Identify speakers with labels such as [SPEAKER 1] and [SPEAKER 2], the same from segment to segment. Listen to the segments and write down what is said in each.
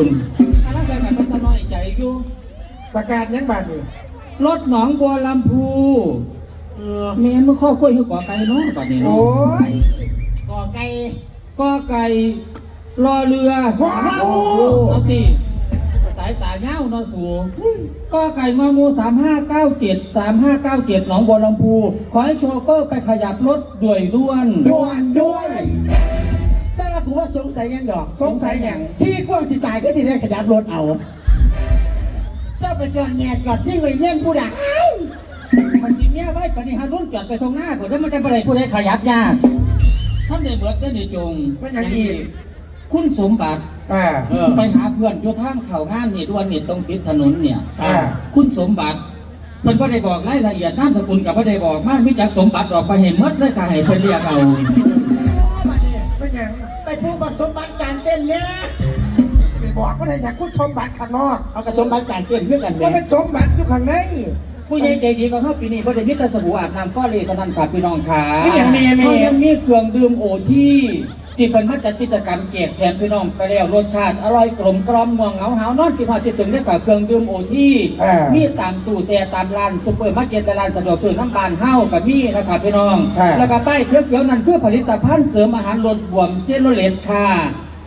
[SPEAKER 1] คุณกำลังใจกันเป็นตะน้อยใจอยู่
[SPEAKER 2] ประกาศยังบาดนี่
[SPEAKER 1] รถหนองบัวลำพูเออแม่มึงข้อคุยคือก่อไก่เนาะบัดนี้
[SPEAKER 2] โอ้
[SPEAKER 1] เนาะ
[SPEAKER 2] ย
[SPEAKER 3] ก่อไก่
[SPEAKER 1] ก็ไก่รอเรือสาม
[SPEAKER 2] โอ้โห
[SPEAKER 1] เอาตีสายตาเงาเนาะสูก็ไก่งองูสามห้าเก้าเจ็ดสามห้าเก้าเจ็ดหนองบัวลำพู ขอให้โชเฟอร์ไปขยับรถด้วยล้วน
[SPEAKER 2] ด่วนด้วย
[SPEAKER 3] แต่ ว่ากูว่าสงสัยยังดอก
[SPEAKER 2] สงสัยอย่าง
[SPEAKER 3] ที่กว้างสิตายก็ที่ได้ขยับรถเอาเจ้าไปจอดแงกจอดซิ่งเลยเงี้ยผู้ดัก
[SPEAKER 1] มันสิเมียไว้ปณิหารรุ่นจอดไปตรงหน้าเผื่อถ้ามันจะไปไหนผู้ใดขยับยากท่านได้เบิดได้ในจง
[SPEAKER 2] ไม่อย่างอีก
[SPEAKER 1] คุณสมบัติ
[SPEAKER 2] อ่า
[SPEAKER 1] ไปหาเพื่อนอยู่ทางเขางานนี่ด่วนนี่ตรงปิดถนนเนี่ย
[SPEAKER 2] อ่า
[SPEAKER 1] คุณสมบัติเพิ่นบ่ได้บอกรายละเอียดนามสกุลกับบ่ได้บอกมากมิจักสมบัติออกไปเห็นหมดเลยก็ให้เพิ่นเรียกเอา
[SPEAKER 2] ไม่อย่าง
[SPEAKER 3] ไปพูดบัตรสมบัติการเต้นเนี่ย
[SPEAKER 2] ไปบอกว่าไหนอยากคุณสมบัติข้างนอก
[SPEAKER 3] เอากระสมบัติการเต้นเพื่อกัน
[SPEAKER 2] ว่า
[SPEAKER 3] เนี่
[SPEAKER 2] เป็นสมบัติอยู่ข้างใน
[SPEAKER 1] ผู้ใหญ่ใจดีก็เฮาปีนี้บ่ได้มีแต่สบู่อาบน้ำฟอเลยเท่านั้นครับพี่น้องขา
[SPEAKER 2] นี่อย่างแม่แม่
[SPEAKER 1] เขายังมีเครื่องดื่มโอที่ ที่เพิ่นมาจัดกิจกรรมแจกแทนพี่น้องไปแล้วรสชาติอร่อยกลมกล่อมม่วงเหงาหาวนอนที่พอที่ถึงได้กับเครื่องดื่มโอที่
[SPEAKER 2] อ่ามี
[SPEAKER 1] มีตามตู้แช่ตามร้านซุปเปอร์มาร์เก็ตและร้านสะดวกซื้อน้ำบานเฮากับมีนะครับพี่น้อง
[SPEAKER 2] ค่ะ
[SPEAKER 1] แล้วก็ป้ายเขียวๆนั่นคือผลิตภัณฑ์เสริมอาหารลดบวมเซลลูเลตค่ะ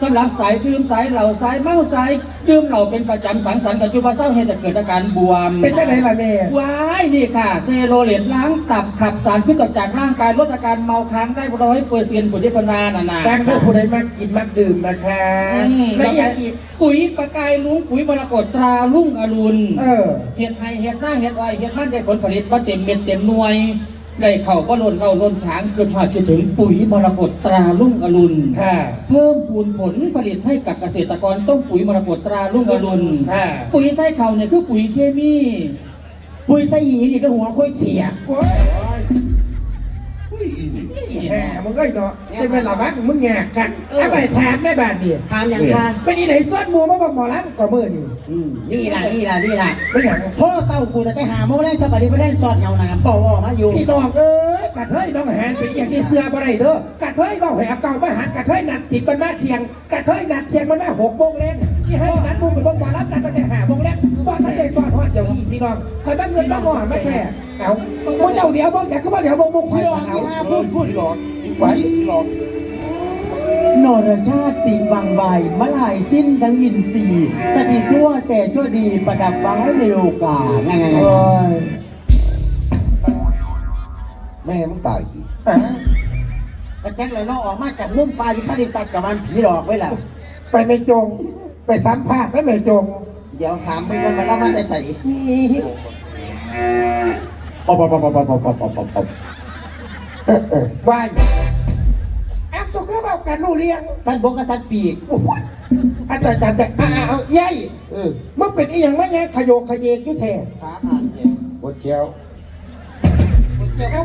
[SPEAKER 1] สำหรับสายดื่มสายเหล่าสายเมาสายดื่มเหล่าเป็นประจำสังสรรค์กับจุบะเศร้าเห็นแต่เกิดอาการบวม
[SPEAKER 2] เป็นจังไหนล่ะแม่
[SPEAKER 1] ว้ายนี่ค่ะ เซโรเลตล้างตับขับสารพิษออกจากร่างกายลดอาการเมาค้างได้ร้อยเปอร์เซ็นต์ผลที่พนานานา
[SPEAKER 2] ดังเพื่อผู้ใดมากินมาดื่มนะคะ
[SPEAKER 1] อืม
[SPEAKER 2] และอย่างอีก
[SPEAKER 1] ปุ๋ยประกายลุงปุ๋ยมรกตตราลุ่งอรุณ
[SPEAKER 2] เออ
[SPEAKER 1] เห็ดไทยเห็ดหน้าเห็ดอ้อยเห็ดมันได้ผลผลิตมาเต็มเม็ดเต็มหน่วย ได้เข่าก็ล้นเราล้นช้างเกินหอดจะถึงปุ๋ยมรกตตราลุ่งอรุณ
[SPEAKER 2] ค่ะ
[SPEAKER 1] เพิ่มพูนผลผลิตให้กับเกษตรกรต้องปุ๋ยมรกตตราลุ่งอรุณ
[SPEAKER 2] ค่ะ
[SPEAKER 1] ปุ๋ยไส้เข่าเนี่ยคือปุ๋ยเคมี
[SPEAKER 3] ปุยไส้หีนี่ก็หัวค่อยเสีย
[SPEAKER 2] โอ้ยอุ้ยอีแห่มึงก็เนาะเป็นเวลาวักมึงแงกกันเอาไปถามได้บาทเดียว
[SPEAKER 3] ถามอย่างค่ะ
[SPEAKER 2] เป็นอีไหนซอดหมูมาบอกหมอลำก็มือนี่
[SPEAKER 3] อืมนี่ ล่ะนี่ล่ะนี่ล่ะ
[SPEAKER 2] ไม่อย่าง
[SPEAKER 3] พ่อเต้ากูแต่แต่หาโมงแรกถ้าปฏิบัติเล่นสอดเงาหนามปอวอมาอยู่
[SPEAKER 2] พี่น้องเอ้ยกระเทยน้องแหนเป็นอย่างนี้เสือบ่ได้เด้อกระเทยเบาแหวเก่ามาหันกระเทยนัดสิบมันมาเที่ยงกระเทยนัดเที่ยงมันมาหกโมงแรงที่ให้นัดมูกับบอกหมอลำนัดตั้งแต่ห้าโมงแรงว่าถ้าได้ซอดฮอดเดี๋ยวนี้พี่น้องคอยบ้านเงินบ้านหมอมาแค่เอาพวกเจ้าเดี๋ยวบอกอยากเข้ามาเดี๋ยวบอกมุกไฟเอาพูดพูดหลอกไว้หลอก
[SPEAKER 3] นรชาติติงบางใบมะลายสิ้นทั้งยินสีสติทั่วแต่ชั่วดีประดับไว้ในโอกาสงั้น
[SPEAKER 2] โอ้ย
[SPEAKER 4] แม่มึงตายดิ
[SPEAKER 2] อะ
[SPEAKER 3] กระแจ็คเลยน้องออกมาจากมุมปลายที่ข้าดินตัดกับมันผีหลอกไว้แล้ว
[SPEAKER 2] ไปไม่จง ไปสัมภาษณ์แล้วไม่จง
[SPEAKER 3] เดี๋ยวถามไปกันมาแล้วมันจะใส่
[SPEAKER 2] นี่
[SPEAKER 3] ปอบปอบปอบปอบปอบปอบปอบปอบ
[SPEAKER 2] เออเออวายแอ ปสุขภาพกันรู้เรียง
[SPEAKER 3] สัตว์บกกับสัตว์ปีก
[SPEAKER 2] โอ้โหอาจารย์อาจารย์จะอ่าเอายัย
[SPEAKER 4] เออ
[SPEAKER 2] มันเป็นอีหยังมั้งไงขยโยกขยเยกอยู่แท้
[SPEAKER 3] ขาอ่านเนี่ย
[SPEAKER 4] ปวดเชียว
[SPEAKER 2] เอ้า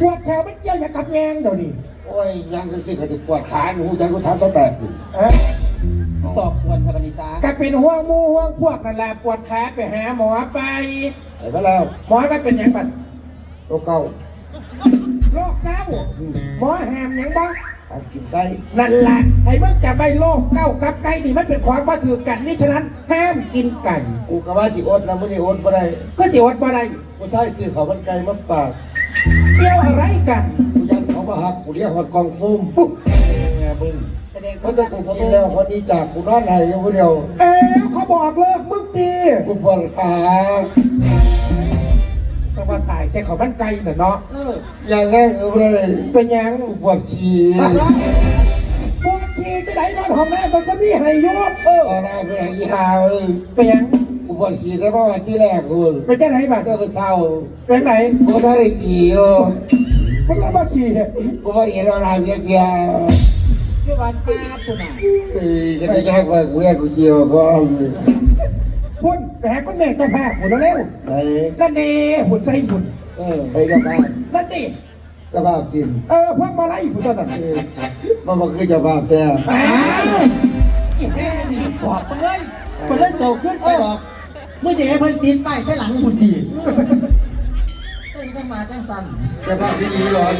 [SPEAKER 2] ปวดแขนมันเกี่ยวอย่างกับแยงเดี๋ยวนี้
[SPEAKER 4] โอ้ยยังกันสิก็จะปวดขาหนูใจกูทำจะแตกสิ
[SPEAKER 2] เอ้ย
[SPEAKER 3] ตอกควรธรรมนิสา
[SPEAKER 2] ก็เป็นห่วงหมูห่วงพวกนั่นแหละปวดขาไปหาหมอไป
[SPEAKER 4] เห็นไหมแล้ว
[SPEAKER 2] หมอก็เป็นอย่างบัด
[SPEAKER 4] โรคเก่า
[SPEAKER 2] โรคเก้าหมอแหมหยังบ้าง
[SPEAKER 4] อันกินไก่
[SPEAKER 2] นั่นแหละไอ้เมื่อจะไปโรคเก้ากับไก่นี่มันเป็นของมาถือกันนี่ฉะนั้นห้ามกินไก่
[SPEAKER 4] กูกะว่าจิอดนะไม่ได้อดบ่ได้
[SPEAKER 2] ก็สิอดบ่ได้
[SPEAKER 4] กูใส่ซื้อเขาวมันไก่มาฝาก
[SPEAKER 2] เกี่ยวอะไรกัน
[SPEAKER 4] กูยันเขามาหักกูเรียกหอดกองฟุ่ม
[SPEAKER 2] ปุ๊บ
[SPEAKER 4] แม่มึง
[SPEAKER 3] แสดง
[SPEAKER 4] เพราะถ้ากูกินแล้วคนนี้จากกูนอนไหนอยู่คนเดียว
[SPEAKER 2] เอ๊ะเขาบอกเลิกมึงดี
[SPEAKER 4] กูปวดขา
[SPEAKER 2] สวัสดีใช่เขาบ้านไก่น่ะเนาะ
[SPEAKER 1] เออ
[SPEAKER 4] อย่างแรกเลย
[SPEAKER 2] เป็นหยัง
[SPEAKER 4] กูปวดฉี่
[SPEAKER 2] ปวดทีจะไหนนอนห้องน้ำมันก็มีให้ยอด
[SPEAKER 4] เออเอาหน้าไปไหนยี่ห้าเออ
[SPEAKER 2] เป็นหยัง
[SPEAKER 4] กูปวดฉี่ได้เพราะว่าที่แรกกู
[SPEAKER 2] เป็นจะไหนบ้าง
[SPEAKER 4] ก็ไปเศร้า
[SPEAKER 2] เป็นไหน
[SPEAKER 4] กูไม่ได้ขี่อยู่
[SPEAKER 2] มันก็มาขี่เนี่ย
[SPEAKER 4] กูไม่เห็นอะไรเยอะแยะ
[SPEAKER 1] คือวันป้าปุ่นอะ
[SPEAKER 4] เอ้ยก็ได้แยกไปกูแยกกูเชียวก่อน
[SPEAKER 2] พุ่นไปหาคนแม่เจ้าภาพหุ่นเร็ว
[SPEAKER 4] ไอ้
[SPEAKER 2] นั่นเองหุ่นใส่หุ่น
[SPEAKER 1] เออ
[SPEAKER 4] ไอ้กระบ้า
[SPEAKER 2] นั่นดิ
[SPEAKER 4] กระบ้าติน
[SPEAKER 2] เออพวกมาไล่หุ่นตอนนั้น
[SPEAKER 4] เออมันมาคือจะบ้าแต่
[SPEAKER 2] อ้าวอีแม่นี่
[SPEAKER 1] บอกไปเลยไปเล่นโซขึ้นไปหรอก
[SPEAKER 3] เมื่อเสียให้เพิ่นตีนป้ายใส่หลังหุ่นดี
[SPEAKER 1] เต้นจังมาจังสัน
[SPEAKER 4] กระบ้าที่นี่ร้อน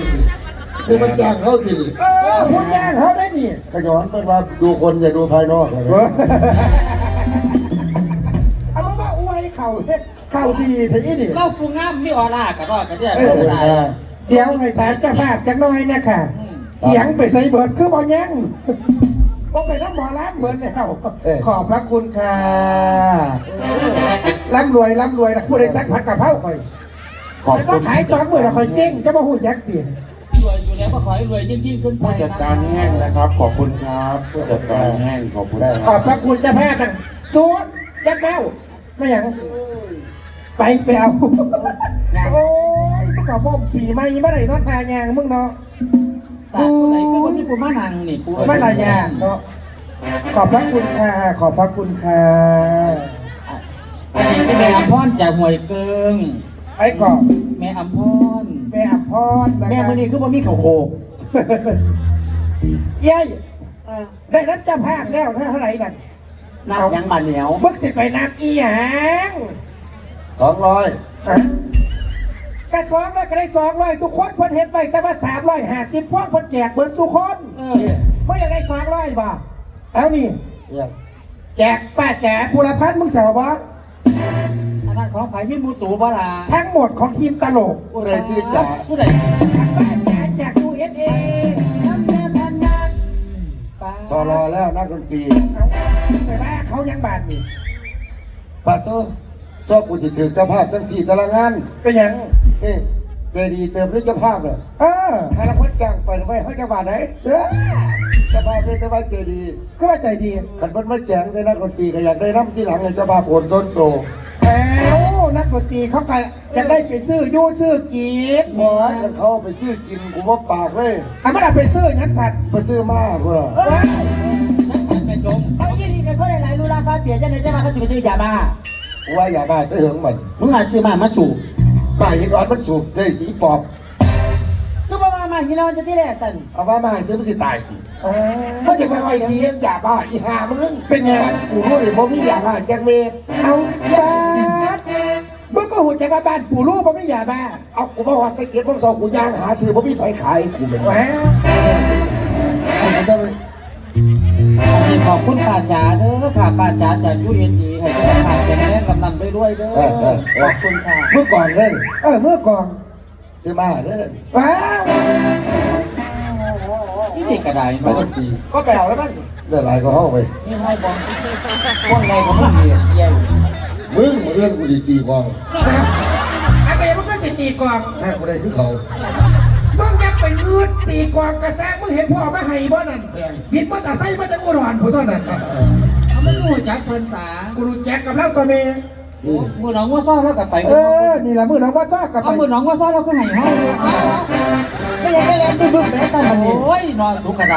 [SPEAKER 4] คือมันแจ้งเขาสิ
[SPEAKER 2] เออพูดย่างเขาได้นี่
[SPEAKER 4] ขย้อนเป็นว่าดูคนอย่าดูภายนอกเลย
[SPEAKER 2] วยเข่าเฮ็ดเข่าดีทีนี้นี่
[SPEAKER 1] เล่าปูงามมีออร่ากับรอดกันเนี่ย
[SPEAKER 4] เออ
[SPEAKER 1] ได้
[SPEAKER 4] เออ
[SPEAKER 2] เดี๋ยวให้ถามเจ้าภาพจักหน้อยนะค่ะ เสียงไปใส่เบิร์ดคือบอยังก็ไปน้ำหมอล้างเบิร์ดแล้วขอบพระคุณค่ะร่ำรวยร่ำรวยนะผู้ใดสักผัดกะเพราคอย
[SPEAKER 4] ขอบ
[SPEAKER 2] ก็
[SPEAKER 4] คุณ
[SPEAKER 2] ขายสองหมื่นละคอยเจ๊งจะมาหูยักษ์เปลี่ยน
[SPEAKER 1] รวยอยู่แล้วก็ขอให้รวยยิ่งๆขึ้นไป
[SPEAKER 5] ผู้จัดการแห้งนะครับ ขอบคุณครับผู้จัดการแห้งขอบคุณค
[SPEAKER 2] ขอ
[SPEAKER 5] รั
[SPEAKER 2] บบพระคุณเจ้าภาพกันชูดยักษ์แมวไม่หยัง ไปไปเอา โอ้ยพวกเขาบ่มปีใหม่เมื่อไหร่นอนทายางมึงเนาะ
[SPEAKER 1] ตาตัวไหนคือคนที่ปูมานังนี่ปู
[SPEAKER 2] ไม่ลายาเนาะขอบพระคุณค่ะ ขอบพระคุณค่ะ
[SPEAKER 1] อันนี้เป็นแม่อัมพรจากหวยเกิง
[SPEAKER 2] ไอ้ก่อน
[SPEAKER 1] แม่อัมพร
[SPEAKER 2] แม่อับพรนะ
[SPEAKER 3] แม่
[SPEAKER 2] ครับ
[SPEAKER 3] มือนี้คือบ่มีเขาโคก
[SPEAKER 2] เย้ยได้รับเจ้าภาพแล้วเท่าไหร่นั่น
[SPEAKER 3] น้ำยังบานเหนียว
[SPEAKER 2] มึกสิไปนับอีหยัง
[SPEAKER 4] สองร้อย
[SPEAKER 2] อะกันสองร้อยก็ได้สองร้อยทุกคนเพิ่นเฮ็ดไปแต่ว่าสามร้อยห้าสิบพวกเพิ่นแจกเบิดทุกคน
[SPEAKER 1] เออ
[SPEAKER 2] ไม่อยากได้สองร้อยบ่เอานี่
[SPEAKER 4] เนี่ย
[SPEAKER 2] แจกป้าแจกภูรพัฒน์มึงเสียวบ่
[SPEAKER 1] อันนั้นของไผ่พี่มูตูบ่ล่ะ
[SPEAKER 2] ทั้งหมดของทีมตลก
[SPEAKER 1] ผู้ใดชื่อจ๋าผู้ใด
[SPEAKER 2] ป้าแจกจาก USA
[SPEAKER 1] ป้า
[SPEAKER 4] สอรอแล้วนักดนตรี
[SPEAKER 2] เอาแต่ว่าเขายังบาดนี่
[SPEAKER 4] ปัดโต ชอบกูจะถือเจ้าภาพทั้งสี่ตารางงาน
[SPEAKER 2] เป็นหยัง
[SPEAKER 4] เอ้เจดีเติมด้วยเจ้าภาพเลย
[SPEAKER 2] เออ
[SPEAKER 4] ให้รางวัลจ้างไปไว้ให้เจ้าบาทไหน
[SPEAKER 2] เออ
[SPEAKER 4] เจ้าภาพเป็นเจ้าภาพเจดี
[SPEAKER 2] ก็ว่าใจดี
[SPEAKER 4] ขันเพิ่นมาแจงได้นักดนตรีก็อยากได้น้ำที่หลังให้เจ้าภาพโอนส้นโต
[SPEAKER 2] แล้วนักดนตรีเขาใครอยากได้ไปซื้อยูซื้อกีด
[SPEAKER 4] หมอกันเขาไปซื้อกินกูว่าปากเลย
[SPEAKER 2] อะมันเอาไปซื้อหยังสัตว์
[SPEAKER 4] ไปซื้อมาเพื่อ
[SPEAKER 2] ว้าย
[SPEAKER 1] นักการไปจม
[SPEAKER 3] เอายี่นี่เป็นคนหลายๆรู้ราคาเปลี่ยนจะไหนจะมาเขาจะไปซื้อยาบ้า
[SPEAKER 4] กู ว่าอย่าบ้าเตเหิงมัน
[SPEAKER 3] มึงหาซื้อมามาสูบ
[SPEAKER 4] บ้ายิงร้อนมันสูบได้สีปอบ
[SPEAKER 3] ก็ประมาณมาที่เราจะที่แรกสั่น
[SPEAKER 4] เอามามาให้ซื้อมันสิตายอีก
[SPEAKER 2] เออ
[SPEAKER 4] มันจะไปไว้ทีเลี้ยงอย่าบ้าอีหามึง
[SPEAKER 2] เป็นไง
[SPEAKER 4] กูรู้เลยบ่มีอย่าบ้าแจ็คเมย์
[SPEAKER 2] เอาบาดมึงก็หุ่นจากบ้านปู่ลูกมันไม่อยาบ้า
[SPEAKER 4] เอากูบอกว่าไปเก็บพวกสองกูย่างหาซื้อบ่มีไผขายกูเป็น
[SPEAKER 2] แหว
[SPEAKER 4] ว่ากูจะ
[SPEAKER 1] อันนี้ขอบคุณป้าจ๋าเด้อค่ะป้าจ๋าจากยูเอ็นดีให้สุขภาพแข็งแรงลำนำไปด้วยเด้อขอบคุณค่ะ
[SPEAKER 4] เมื่อก่อนเล่น
[SPEAKER 2] เออเมื่อก่อน
[SPEAKER 4] ซื้อมาเล่น
[SPEAKER 2] ว้าว
[SPEAKER 1] ที่นี่กระได
[SPEAKER 4] นั
[SPEAKER 1] มาก
[SPEAKER 4] ดนตรี
[SPEAKER 2] ก็แปลแล้วมัน
[SPEAKER 4] เรื่องอะไรก็ห้องไป
[SPEAKER 1] นี่ให้บอลพวกไงของมึงเนี่ยเยี่ยม
[SPEAKER 4] มึงมาเรื่องกูดีตีกอง
[SPEAKER 2] ไอ้เบมันก็สิตีกลอง
[SPEAKER 4] แม่กูได้คือเขา
[SPEAKER 2] มึงอยัก ไปอืดตีกลองกระแซงมึงเห็นพ่อมาให้บ่นั่นบิดมาตาไส้มาจากอุดรผู้เท่านั้น
[SPEAKER 1] เอาไม่รู้จักเพิ่นสา
[SPEAKER 2] กูรู้แจ็คกับเล่าตัวเมย์
[SPEAKER 4] นี่
[SPEAKER 1] มือน้องว่าซ้อแล้วกลับไป
[SPEAKER 2] เออนี่แหละมือน้องว่าชอบกับไป
[SPEAKER 1] เอามือน้องว่าซ้อแล้วก็ให้ห้องเลย
[SPEAKER 3] ไม่ยังไม่แล้วบึ้มบึ้มแม่สั่นมันนี่
[SPEAKER 1] โอ้ยนอนสุขกระได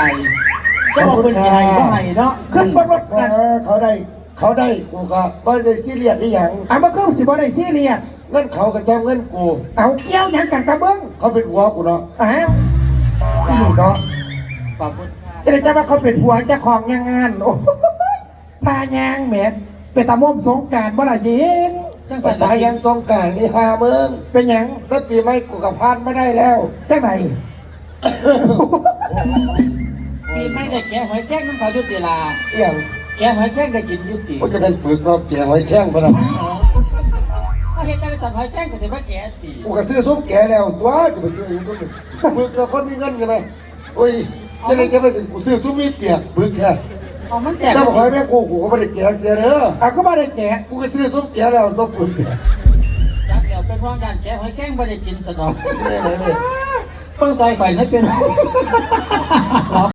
[SPEAKER 3] จะบอกเป็นสิไห้ก็ไห้เนาะ
[SPEAKER 2] ขึ้นบนรถ
[SPEAKER 4] ว่า
[SPEAKER 2] กัน
[SPEAKER 4] เขาได้เขาได้กูก็บ่ได้ซีเรียสอีหยัง
[SPEAKER 2] เอามาขึ้นสิบ่ได้ซีเรียส
[SPEAKER 4] เงินเขาก็จำเงินกู
[SPEAKER 2] เอาเกี้ยวหยังกันกับเบิ้ง
[SPEAKER 4] เขาเป็นหัวกูเนาะ
[SPEAKER 2] อ้าวอีนี่เนาะ
[SPEAKER 1] ขอบคุณค่ะ
[SPEAKER 2] จะได้จะว่าเขาเป็นผัวเจ้าของยังงาน โอ้ยทายางแหมเป็นตาม่มสงกรารบ่ละยิง
[SPEAKER 1] จัง
[SPEAKER 4] ภา
[SPEAKER 1] สั
[SPEAKER 4] ษานยังสงกรารนี่หาเมือง
[SPEAKER 2] เป็นหยัง
[SPEAKER 4] แล้วปีใหม่กูกับพานไม่ได้แล้ว
[SPEAKER 2] จังไหน
[SPEAKER 1] ปีไม่ได้แกะหอยแข้งน้ำเขายุติลา
[SPEAKER 4] อหย่าง
[SPEAKER 1] แกะหอยแข้งได้กินยุติ
[SPEAKER 4] กูจะเป็นปึกรอบแจงไว้แช่งพนัน
[SPEAKER 1] ถ้าเห็นการสั่งหอยแข้งก็ถือว่าแกะตี
[SPEAKER 4] กูก็ซื้อซุ้มแก่แล้วตัวจะไปซื้ออีกตัวหนึ่งปึกเราคนมีเงินใช่ไหมโอ้ยจะได้แกไปซื้อกูซื้อซุ้มมีเปียกปึกใช่
[SPEAKER 1] เอามันแสบ
[SPEAKER 4] ถ้าบอกให้แม่กูกูก็ไม่ได้แก่เสียเด้อ
[SPEAKER 2] เอาเขามาได้แกะ
[SPEAKER 4] กูก็ซื้อซุ้มแก่แล้วตัวปึกเนี่ย
[SPEAKER 1] จับเดี๋ยวเป็นร้องการแกะหอยแข้งไม่ได้กินสนอง
[SPEAKER 4] นี่ไหนนี่
[SPEAKER 1] เพิ่งใจไฟนั่นเป็น